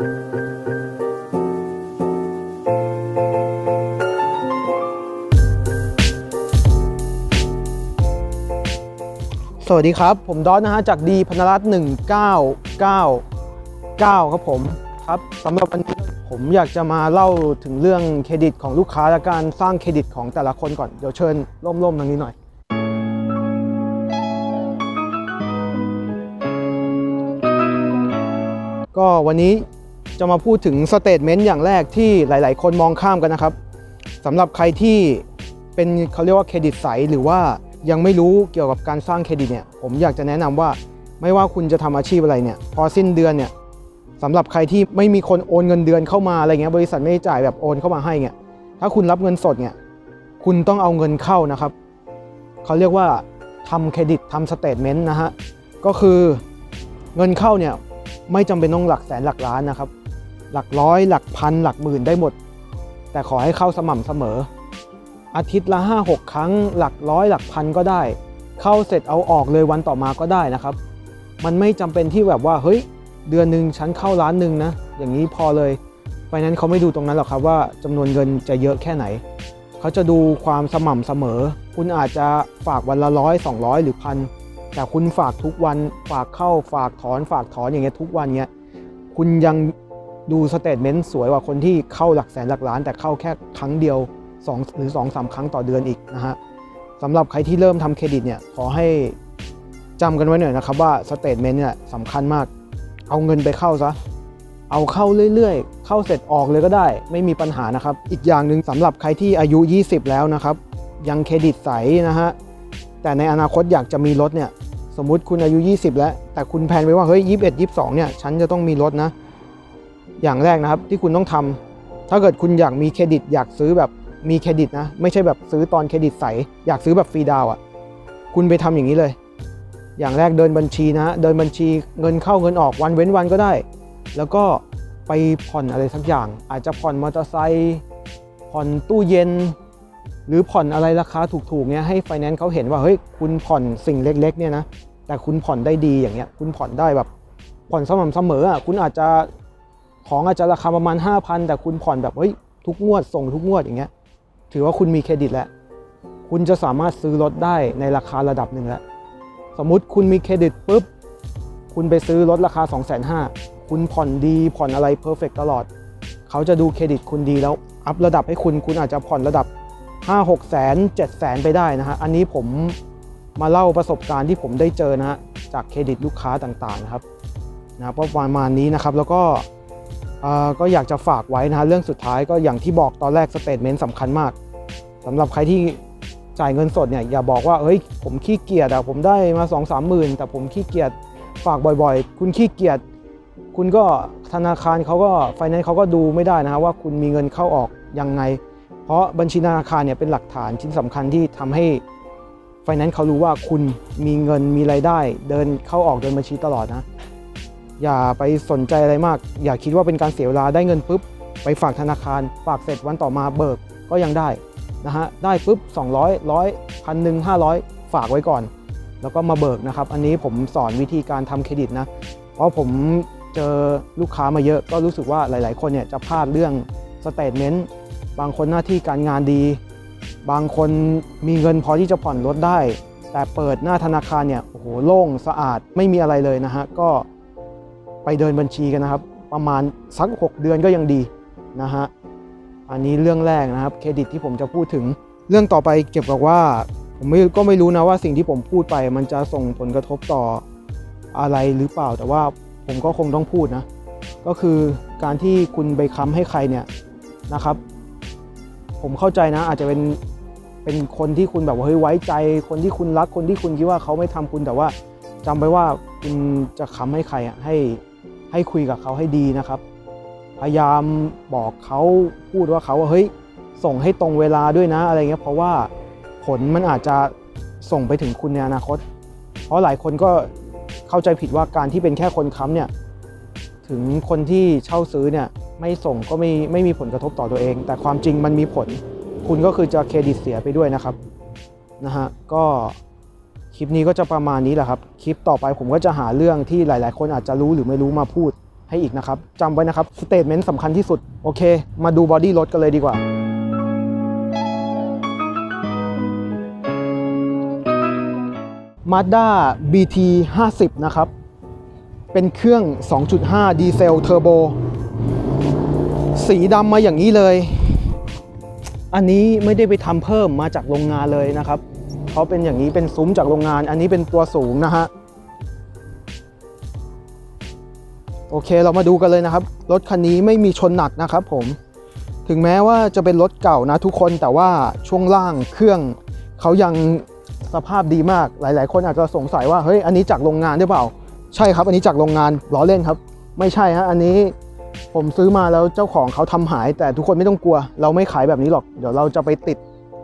สวัสดีครับ ผมดอนนะฮะจากดีพนรัตน์1999 ครับผมครับสำหรับวันนี้ผมอยากจะมาเล่าถึงเรื่องเครดิตของลูกค้าและการสร้างเครดิตของแต่ละคนก่อน เดี๋ยวเชิญร่มๆทางนี้หน่อย ก็วันนี้ จะมาพูดถึงสเตทเมนต์อย่างแรกที่หลาย ๆ คนมองข้ามกันนะครับสำหรับใครที่เป็นเขาเรียกว่าเครดิตใสหรือว่ายังไม่รู้เกี่ยวกับการสร้างเครดิตเนี่ยผมอยากจะแนะนำว่าไม่ว่าคุณจะทำอาชีพอะไรเนี่ยพอสิ้นเดือนเนี่ยสำหรับใครที่ไม่มีคนโอนเงินเดือนเข้ามาอะไรเงี้ยบริษัทไม่ได้จ่ายแบบโอนเข้ามาให้เนี่ยถ้าคุณรับเงินสดเนี่ยคุณต้องเอาเงินเข้านะครับเขาเรียกว่าทำเครดิตทำสเตทเมนต์นะฮะก็คือเงินเข้าเนี่ยไม่จำเป็นต้องหลักแสนหลักล้านนะครับ หลักร้อย หลักพัน หลักหมื่นได้หมด แต่ขอให้เข้าสม่ำเสมอ อาทิตย์ละ 5-6 ครั้ง หลักร้อย หลักพันก็ได้ เข้าเสร็จเอาออกเลยวันต่อมาก็ได้นะครับ มันไม่จำเป็นที่แบบว่าเฮ้ยเดือนหนึ่งฉันเข้าล้านหนึ่งนะ อย่างนี้พอเลยไปนั้นเขาไม่ดูตรงนั้นหรอกครับว่าจำนวนเงินจะเยอะแค่ไหน เขาจะดูความสม่ำเสมอ คุณอาจจะฝากวันละร้อยสองร้อยหรือพันแต่คุณฝากทุกวันฝากเข้าฝากถอนฝากถอนอย่างเงี้ยทุกวันเงี้ยคุณยัง ดูสเตทเมนต์สวยกว่าคนที่เข้าหลักแสนหลักล้าน แต่เข้าแค่ครั้งเดียว 2 หรือ2อสครั้งต่อเดือนอีกนะฮะสำหรับใครที่เริ่มทำเครดิตเนี่ยขอให้จำกันไว้หน่อยนะครับว่าสเตทเมนต์เนี่ยสำคัญมาก เอาเงินไปเข้าซะเอาเข้าเรื่อยๆ เข้าเสร็จออกเลยก็ได้ ไม่มีปัญหานะครับ อีกอย่างหนึ่งสำหรับใครที่อายุ 20 แล้วนะครับ ยังเครดิตใสนะฮะแต่ในอนาคตอยากจะมีรถเนี่ยสมมุติคุณอายุ 20 แล้ว แต่คุณแพลนไว้ว่าเฮ้ย 21 22 เนี่ย ฉันจะต้องมีรถนะ อย่างแรกนะครับที่คุณต้องทำถ้าเกิดคุณอยากมีเครดิต อยากซื้อแบบมีเครดิตนะ ไม่ใช่แบบซื้อตอนเครดิตใส อยากซื้อแบบฟรีดาวน์อะ คุณไปทำอย่างนี้เลย อย่างแรกเดินบัญชีนะ เดินบัญชีเงินเข้าเงินออกวันเว้นวันก็ได้ แล้วก็ไปผ่อนอะไรสักอย่าง อาจจะผ่อนมอเตอร์ไซค์ผ่อนตู้เย็น หรือผ่อนอะไรราคาถูกๆเนี่ยให้ไฟแนนซ์เขาเห็นว่าเฮ้ยคุณผ่อนสิ่งเล็ก ๆ เนี่ยนะแต่คุณผ่อนได้ดีอย่างเงี้ย คุณผ่อนได้แบบผ่อนสม่ำเสมออะคุณอาจจะ ของอาจจะราคาประมาณ 5,000 แต่คุณผ่อนแบบเฮ้ยทุกงวดส่งทุกงวดอย่างเงี้ย ถือว่าคุณมีเครดิตแล้ว คุณจะสามารถซื้อรถได้ในราคาระดับหนึ่งแล้ว สมมุติคุณมีเครดิตปุ๊บ คุณไปซื้อรถราคา 2 5 0 0 0คุณผ่อนดีผ่อนอะไรเพอร์เฟกตลอด เขาจะดูเครดิตคุณดีแล้ว อัพระดับให้คุณ คุณอาจจะผ่อนระดับ 5 6แสน7แสนไปได้นะฮะ อันนี้ผมมาเล่าประสบการณ์ที่ผมได้เจอนะฮะจากเครดิตลูกค้าต่างๆนะครับนะประมาณนี้นะครับแล้วก็ ก็อยากจะฝากไว้นะฮะเรื่องสุดท้ายก็อย่างที่บอกตอนแรกสเตทเมนต์สำคัญมากสำหรับใครที่จ่ายเงินสดเนี่ยอย่าบอกว่าเฮ้ยผมขี้เกียจอะผมได้มา2 3หมื่นแต่ผมขี้เกียจฝากบ่อยๆ คุณขี้เกียจคุณก็ธนาคารเขาก็ไฟแนนซ์เขาก็ดูไม่ได้นะฮะว่าคุณมีเงินเข้าออกยังไง เพราะบัญชีธนาคารเนี่ยเป็นหลักฐานชิ้นสำคัญที่ทำให้ไฟแนนซ์เขารู้ว่าคุณมีเงินมีรายได้ เดินเข้าออกเดินบัญชีตลอดนะ อย่าไปสนใจอะไรมาก อย่าคิดว่าเป็นการเสียเวลาได้เงินปุ๊บ ไปฝากธนาคาร ฝากเสร็จวันต่อมาเบิกก็ยังได้นะฮะได้ปุ๊บ 200 100พันหนึ่ง500ฝากไว้ก่อน แล้วก็มาเบิกนะครับ อันนี้ผมสอนวิธีการทำเครดิตนะ เพราะผมเจอลูกค้ามาเยอะก็รู้สึกว่าหลาย ๆ คนเนี่ยจะพลาดเรื่องสเตทเมนต์บางคนหน้าที่การงานดี บางคนมีเงินพอที่จะผ่อนรถได้ แต่เปิดหน้าธนาคารเนี่ยโอ้โหโล่งสะอาดไม่มีอะไรเลยนะฮะก็ ไปเดินบัญชีกันนะครับ ประมาณสัก 6 เดือนก็ยังดีนะฮะอันนี้เรื่องแรกนะครับเครดิตที่ผมจะพูดถึง เรื่องต่อไปเกี่ยวกับว่า ผมไม่ก็ไม่รู้นะว่าสิ่งที่ผมพูดไป มันจะส่งผลกระทบต่ออะไรหรือเปล่า แต่ว่าผมก็คงต้องพูดนะ ก็คือการที่คุณไปค้ำให้ใครเนี่ยนะครับ ผมเข้าใจนะ อาจจะเป็นเป็นคนที่คุณแบบว่าเฮ้ยไว้ใจ คนที่คุณรักคนที่คุณคิดว่าเขาไม่ทำคุณแต่ว่าจำไว้ว่าคุณจะค้ำให้ใครอะให้ ให้คุยกับเขาให้ดีนะครับ พยายามบอกเขาพูดว่าเขาว่าเฮ้ยส่งให้ตรงเวลาด้วยนะอะไรเงี้ยเพราะว่าผลมันอาจจะส่งไปถึงคุณในอนาคต เพราะหลายคนก็เข้าใจผิดว่าการที่เป็นแค่คนค้ำเนี่ยถึงคนที่เช่าซื้อเนี่ยไม่ส่งก็ไม่ไม่มีผลกระทบต่อตัวเอง แต่ความจริงมันมีผล คุณก็คือจะเครดิตเสียไปด้วยนะครับนะฮะก็ ลิปนี้ก็จะประมาณนี้แหละครับ คลิปต่อไปผมก็จะหาเรื่องที่หลาย ๆ คนอาจจะรู้หรือไม่รู้มาพูดให้อีกนะครับจำไว้นะครับสเตทเมนต์สำคัญที่สุด โอเค มาดูบอดี้รถกันเลยดีกว่า Mazda BT 50นะครับ เป็นเครื่อง 2.5 ดีเซลเทอร์โบ สีดำมาอย่างนี้เลย อันนี้ไม่ได้ไปทำเพิ่มมาจากโรงงานเลยนะครับ เขาเป็นอย่างนี้เป็นซุ้มจากโรงงาน อันนี้เป็นตัวสูงนะฮะโอเคเรามาดูกันเลยนะครับ รถคันนี้ไม่มีชนหนักนะครับผมถึงแม้ว่าจะเป็นรถเก่านะทุกคนแต่ว่าช่วงล่างเครื่องเขายังสภาพดีมากหลาย ๆ คนอาจจะสงสัยว่าเฮ้ยอันนี้จากโรงงานหรือเปล่า ใช่ครับ อันนี้จากโรงงานล้อเล่นครับ ไม่ใช่ฮะอันนี้ผมซื้อมาแล้วเจ้าของเขาทำหาย แต่ทุกคนไม่ต้องกลัว เราไม่ขายแบบนี้หรอก เดี๋ยวเราจะไปติด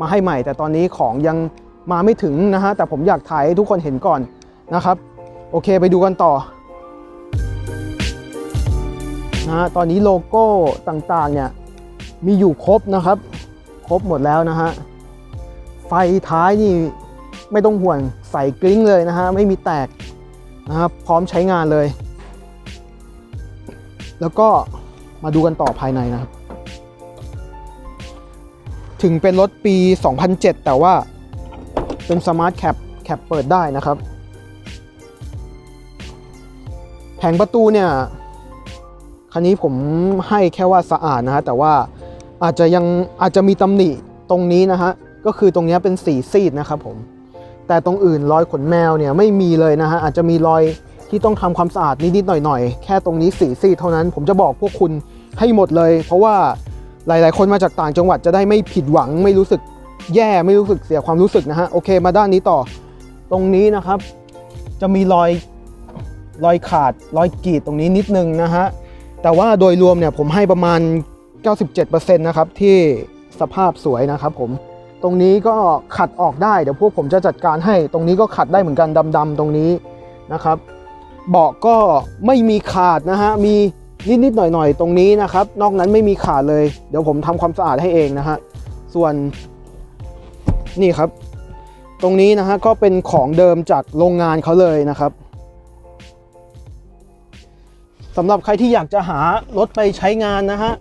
มาให้ใหม่ แต่ตอนนี้ของยัง มาไม่ถึงนะฮะแต่ผมอยากถ่ายให้ทุกคนเห็นก่อนนะครับ โอเคไปดูกันต่อนะฮะตอนนี้โลโก้ต่างๆเนี่ยมีอยู่ครบนะครับ ครบหมดแล้วนะฮะไฟท้ายนี่ไม่ต้องห่วงใส่กริ้งเลยนะฮะไม่มีแตกนะครับพร้อมใช้งานเลย แล้วก็มาดูกันต่อภายในนะครับ ถึงเป็นรถปี 2007 แต่ว่า เป็นสมาร์ทแคปแคปเปิดได้นะครับ แผงประตูเนี่ย คันนี้ผมให้แค่ว่าสะอาดนะฮะ แต่ว่าอาจจะยังอาจจะมีตำหนิตรงนี้นะฮะ ก็คือตรงนี้เป็นสีซีดนะครับผม แต่ตรงอื่นรอยขนแมวเนี่ยไม่มีเลยนะฮะ อาจจะมีรอยที่ต้องทำความสะอาดนิดๆหน่อยๆ แค่ตรงนี้สีซีดเท่านั้น ผมจะบอกพวกคุณให้หมดเลย เพราะว่าหลาย ๆ คนมาจากต่างจังหวัดจะได้ไม่ผิดหวังไม่รู้สึก แย่ไม่รู้สึกเสียความรู้สึกนะฮะโอเคมาด้านนี้ต่อ ตรงนี้นะครับ จะมีรอยรอยขาดรอยกรีดตรงนี้นิดนึงนะฮะแต่ว่าโดยรวมเนี่ยผมให้ประมาณ 97%นะครับที่สภาพสวยนะครับผมตรงนี้ก็ขัดออกได้เดี๋ยวพวกผมจะจัดการให้ ตรงนี้ก็ขัดได้เหมือนกันดำๆตรงนี้นะครับเบาะก็ไม่มีขาดนะฮะมีนิดๆหน่อยๆตรงนี้นะครับ นอกนั้นไม่มีขาดเลย เดี๋ยวผมทำความสะอาดให้เองนะฮะส่วน นี่ครับ ตรงนี้นะฮะก็เป็นของเดิมจากโรงงานเขาเลยนะครับสำหรับใครที่อยากจะหารถไปใช้งานนะฮะ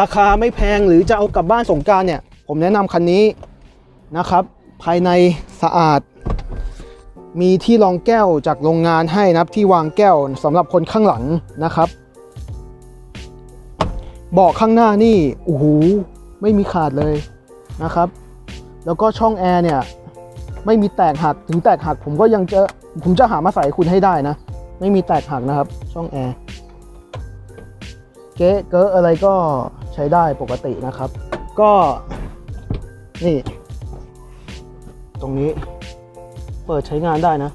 ราคาไม่แพงหรือจะเอากลับบ้านสงการเนี่ย ผมแนะนำคันนี้นะครับ ภายในสะอาด มีที่รองแก้วจากโรงงานให้นะครับที่วางแก้วสำหรับคนข้างหลังนะครับเบาะข้างหน้านี่โอ้โหไม่มีขาดเลยนะครับ แล้วก็ช่องแอร์เนี่ยไม่มีแตกหักถึงแตกหักผมก็ยังจะผมจะหามาใส่คุณให้ได้นะ ไม่มีแตกหักนะครับ ช่องแอร์เก๊ะเกอะอะไรก็ใช้ได้ปกตินะครับ ก็นี่ ตรงนี้เปิดใช้งานได้นะ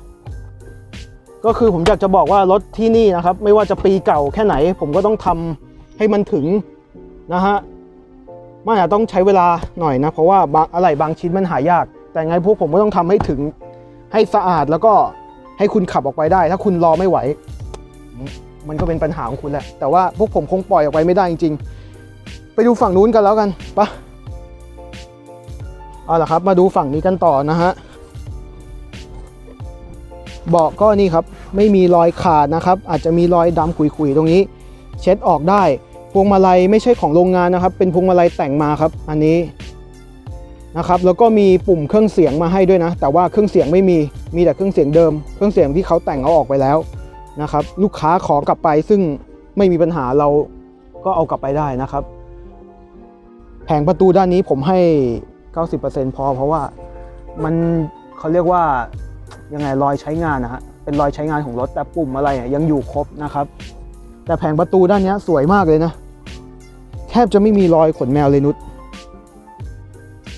ก็คือผมอยากจะบอกว่ารถที่นี่นะครับ ไม่ว่าจะปีเก่าแค่ไหน ผมก็ต้องทำให้มันถึงนะฮะ มันอาจจะต้องใช้เวลาหน่อยนะ เพราะว่าบางอะไรบางชิ้นมันหายาก แต่ไงพวกผมก็ต้องทำให้ถึงให้สะอาดแล้วก็ให้คุณขับออกไปได้ ถ้าคุณรอไม่ไหว มันก็เป็นปัญหาของคุณแหละ แต่ว่าพวกผมคงปล่อยออกไปไม่ได้จริง ๆ ไปดูฝั่งนู้นกันแล้วกันปะเอาล่ะครับ มาดูฝั่งนี้กันต่อนะฮะเบาะก็นี่ครับ ไม่มีรอยขาดนะครับ อาจจะมีรอยดำขุยๆตรงนี้ เช็ดออกได้ พวงมาลัยไม่ใช่ของโรงงานนะครับ เป็นพวงมาลัยแต่งมาครับ อันนี้นะครับแล้วก็มีปุ่มเครื่องเสียงมาให้ด้วยนะ แต่ว่าเครื่องเสียงไม่มีมีแต่เครื่องเสียงเดิม เครื่องเสียงที่เขาแต่งเอาออกไปแล้วนะครับ ลูกค้าขอกลับไปซึ่งไม่มีปัญหาเราก็เอากลับไปได้นะครับ แผงประตูด้านนี้ผมให้ 90%พอ เพราะว่ามันเขาเรียกว่ายังไงรอยใช้งานนะฮะเป็นรอยใช้งานของรถแต่ปุ่มอะไรยังอยู่ครบนะครับ แต่แผงประตูด้านนี้สวยมากเลยนะ แทบจะไม่มีรอยขนแมวเลยนุช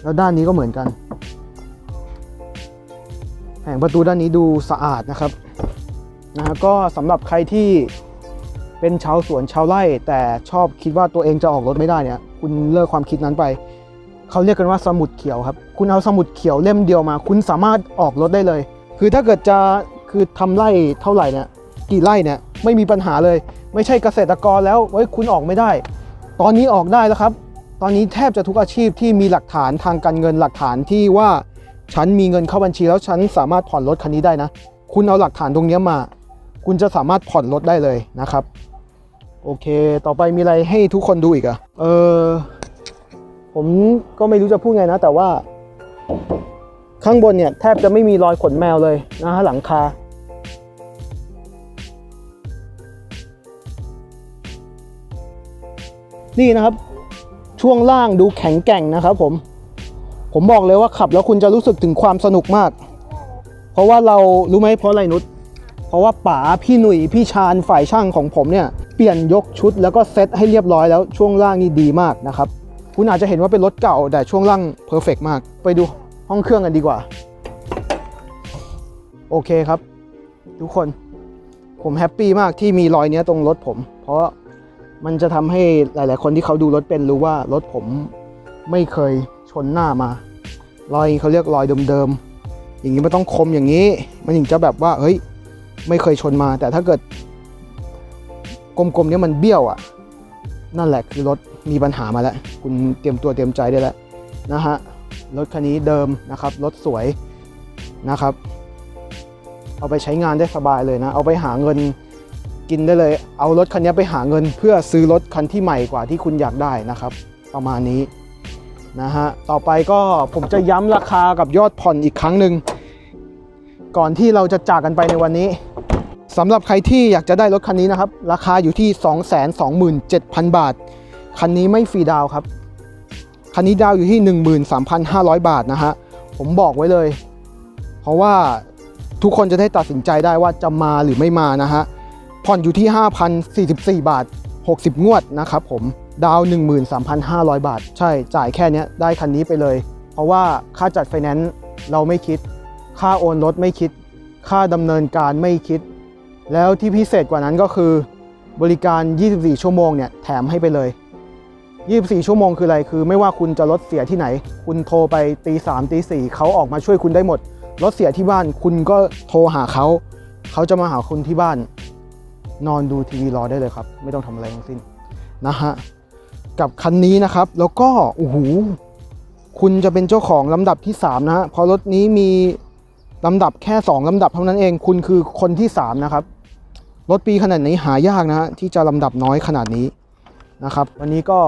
แล้วด้านนี้ก็เหมือนกัน แผงประตูด้านนี้ดูสะอาดนะครับนะฮะก็สำหรับใครที่เป็นชาวสวนชาวไร่แต่ชอบคิดว่าตัวเองจะออกรถไม่ได้เนี่ย คุณเลิกความคิดนั้นไป เขาเรียกกันว่าสมุดเขียวครับ คุณเอาสมุดเขียวเล่มเดียวมา คุณสามารถออกรถได้เลย คือถ้าเกิดจะคือทำไร่เท่าไหร่เนี่ยกี่ไร่เนี่ยไม่มีปัญหาเลย ไม่ใช่เกษตรกรแล้วเว้ยคุณออกไม่ได้ ตอนนี้ออกได้แล้วครับ ตอนนี้แทบจะทุกอาชีพที่มีหลักฐานทางการเงินหลักฐานที่ว่าฉันมีเงินเข้าบัญชีแล้วฉันสามารถผ่อนรถคันนี้ได้นะ คุณเอาหลักฐานตรงนี้มา คุณจะสามารถผ่อนรถได้เลยนะครับ โอเค ต่อไปมีอะไรให้ทุกคนดูอีกอะเออผมก็ไม่รู้จะพูดไงนะ แต่ว่า ข้างบนเนี่ยแทบจะไม่มีรอยขนแมวเลยนะฮะหลังคา นี่นะครับ ช่วงล่างดูแข็งแกร่งนะครับผม ผมบอกเลยว่าขับแล้วคุณจะรู้สึกถึงความสนุกมาก เพราะว่าเรารู้ไหมเพราะอะไรนุชเพราะว่าป๋าพี่หนุ่ยพี่ชาญฝ่ายช่างของผมเนี่ยเปลี่ยนยกชุดแล้วก็เซ็ตให้เรียบร้อยแล้วช่วงล่างนี่ดีมากนะครับคุณอาจจะเห็นว่าเป็นรถเก่าแต่ช่วงล่างเพอร์เฟกมาก ไปดูห้องเครื่องกันดีกว่า โอเคครับ ทุกคนผมแฮปปี้มากที่มีรอยเนี้ยตรงรถผม เพราะ มันจะทำให้หลาย ๆ คนที่เขาดูรถเป็นรู้ว่ารถผมไม่เคยชนหน้ามารอยเขาเรียกรอยเดิมๆอย่างนี้มันต้องคมอย่างนี้ มันถึงจะแบบว่าเฮ้ยไม่เคยชนมา แต่ถ้าเกิด กลมๆเนี้ยมันเบี้ยวอะ นั่นแหละคือรถมีปัญหามาแล้ว คุณเตรียมตัวเตรียมใจได้แล้วนะฮะรถคันนี้เดิมนะครับรถสวยนะครับ เอาไปใช้งานได้สบายเลยนะ เอาไปหาเงิน กินได้เลย เอารถคันนี้ไปหาเงินเพื่อซื้อรถคันที่ใหม่กว่าที่คุณอยากได้นะครับ ประมาณนี้นะฮะต่อไปก็ผมจะย้ำราคากับยอดผ่อนอีกครั้งหนึ่งก่อนที่เราจะจากกันไปในวันนี้สำหรับใครที่อยากจะได้รถคันนี้นะครับ ราคาอยู่ที่ 227,000 บาท คันนี้ไม่ฟรีดาวครับ คันนี้ดาวอยู่ที่ 13,500 บาทนะฮะผมบอกไว้เลย เพราะว่าทุกคนจะได้ตัดสินใจได้ว่าจะมาหรือไม่มานะฮะ ผ่อนอยู่ที่ 5,044 บาท 60 งวดนะครับผมดาวน์13,500 บาท ใช่จ่ายแค่นี้ได้คันนี้ไปเลย เพราะว่าค่าจัดไฟแนนซ์เราไม่คิด ค่าโอนรถไม่คิด ค่าดำเนินการไม่คิด แล้วที่พิเศษกว่านั้นก็คือ บริการ 24 ชั่วโมงเนี่ยแถมให้ไปเลย 24 ชั่วโมงคืออะไรคือ ไม่ว่าคุณจะรถเสียที่ไหน คุณโทรไปตีสามตีสี่เขาออกมาช่วยคุณได้หมดรถเสียที่บ้านคุณก็โทรหาเขา เขาจะมาหาคุณที่บ้าน นอนดูทีวีรอได้เลยครับ ไม่ต้องทำอะไรทั้งสิ้นนะฮะกับคันนี้นะครับ แล้วก็โอ้โหคุณจะเป็นเจ้าของลำดับที่ 3 นะฮะเพราะรถนี้มีลำดับแค่ 2 ลำดับเท่านั้นเอง คุณคือคนที่ 3 นะครับ รถปีขนาดนี้หายากนะฮะที่จะลำดับน้อยขนาดนี้นะครับ วันนี้ก็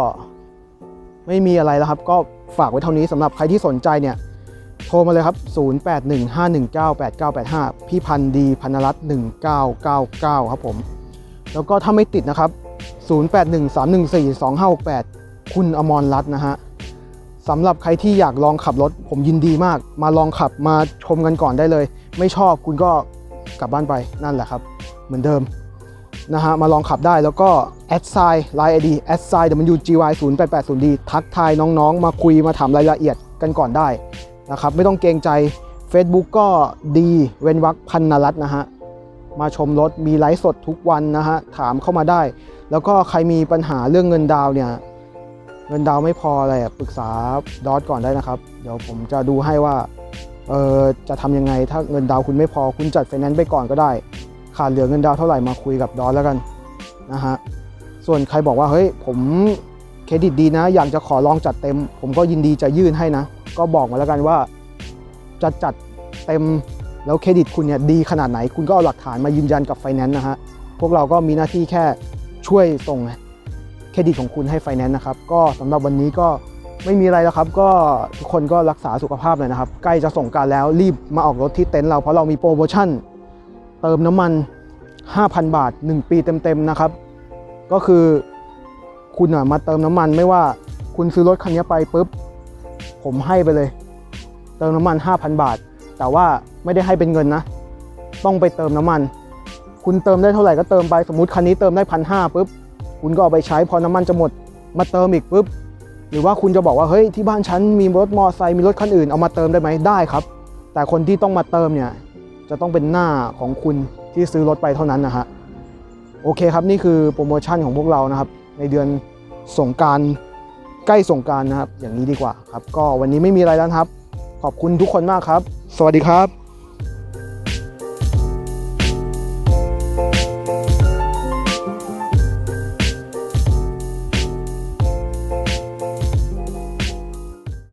ไม่มีอะไรแล้วครับ ก็ฝากไว้เท่านี้สำหรับใครที่สนใจเนี่ย โทรมาเลยครับ 0815198985 พี่พันดีพันรัตน์1999 ครับผม แล้วก็ถ้าไม่ติดนะครับ 0813142568 คุณอมรรัตน์นะฮะสำหรับใครที่อยากลองขับรถ ผมยินดีมาก มาลองขับมาชมกันก่อนได้เลย ไม่ชอบคุณก็กลับบ้านไปนั่นแหละครับ เหมือนเดิมนะฮะมาลองขับได้แล้วก็แอดไซน์ไลน์ไอดีแอดไซน์ WGY 0880D ทักทายน้องๆ มาคุยมาถามรายละเอียดกันก่อนได้นะครับ ไม่ต้องเกรงใจ Facebook ก็ดีเว้นวักพันนรัตน์นะฮะ มาชมรถมีไลฟ์สดทุกวันนะฮะถามเข้ามาได้ แล้วก็ใครมีปัญหาเรื่องเงินดาวเนี่ยเงินดาวไม่พออะไรปรึกษาดอทก่อนได้นะครับ เดี๋ยวผมจะดูให้ว่าเออจะทำยังไงถ้าเงินดาวคุณไม่พอคุณจัดไฟแนนซ์ไปก่อนก็ได้ ขาดเหลือเงินดาวเท่าไหร่มาคุยกับดอทแล้วกันนะฮะส่วนใครบอกว่าเฮ้ยผมเครดิตดีนะ อยากจะขอลองจัดเต็ม ผมก็ยินดีจะยื่นให้นะ ก็บอกมาแล้วกันว่าจะจัดเต็ม แล้วเครดิตคุณเนี่ยดีขนาดไหน คุณก็เอาหลักฐานมายืนยันกับไฟแนนซ์นะฮะ พวกเราก็มีหน้าที่แค่ช่วยส่งเครดิตของคุณให้ไฟแนนซ์นะครับ ก็สำหรับวันนี้ก็ไม่มีอะไรแล้วครับ ก็ทุกคนก็รักษาสุขภาพเลยนะครับ ใกล้จะส่งการแล้วรีบมาออกรถที่เต็นท์เราเพราะเรามีโปรโมชั่น เติมน้ำมัน 5,000 บาท 1 ปีเต็มๆนะครับ ก็คือคุณมาเติมน้ำมันไม่ว่าคุณซื้อรถคันนี้ไปปุ๊บผมให้ไปเลย เติมน้ำมัน 5,000 บาท แต่ว่า ไม่ได้ให้เป็นเงินนะ ต้องไปเติมน้ำมัน คุณเติมได้เท่าไหร่ก็เติมไปสมมติคันนี้เติมได้พันห้าปุ๊บคุณก็เอาไปใช้พอน้ำมันจะหมดมาเติมอีกปุ๊บหรือว่าคุณจะบอกว่าเฮ้ยที่บ้านฉันมีรถมอเตอร์ไซค์มีรถคันอื่นเอามาเติมได้ไหมได้ครับ แต่คนที่ต้องมาเติมเนี่ยจะต้องเป็นหน้าของคุณที่ซื้อรถไปเท่านั้นนะฮะโอเคครับนี่คือโปรโมชั่นของพวกเรานะครับ ในเดือนสงการใกล้สงการนะครับ อย่างนี้ดีกว่าครับ ก็วันนี้ไม่มีอะไรแล้วครับ ขอบคุณทุกคนมากครับ สวัสดีครับ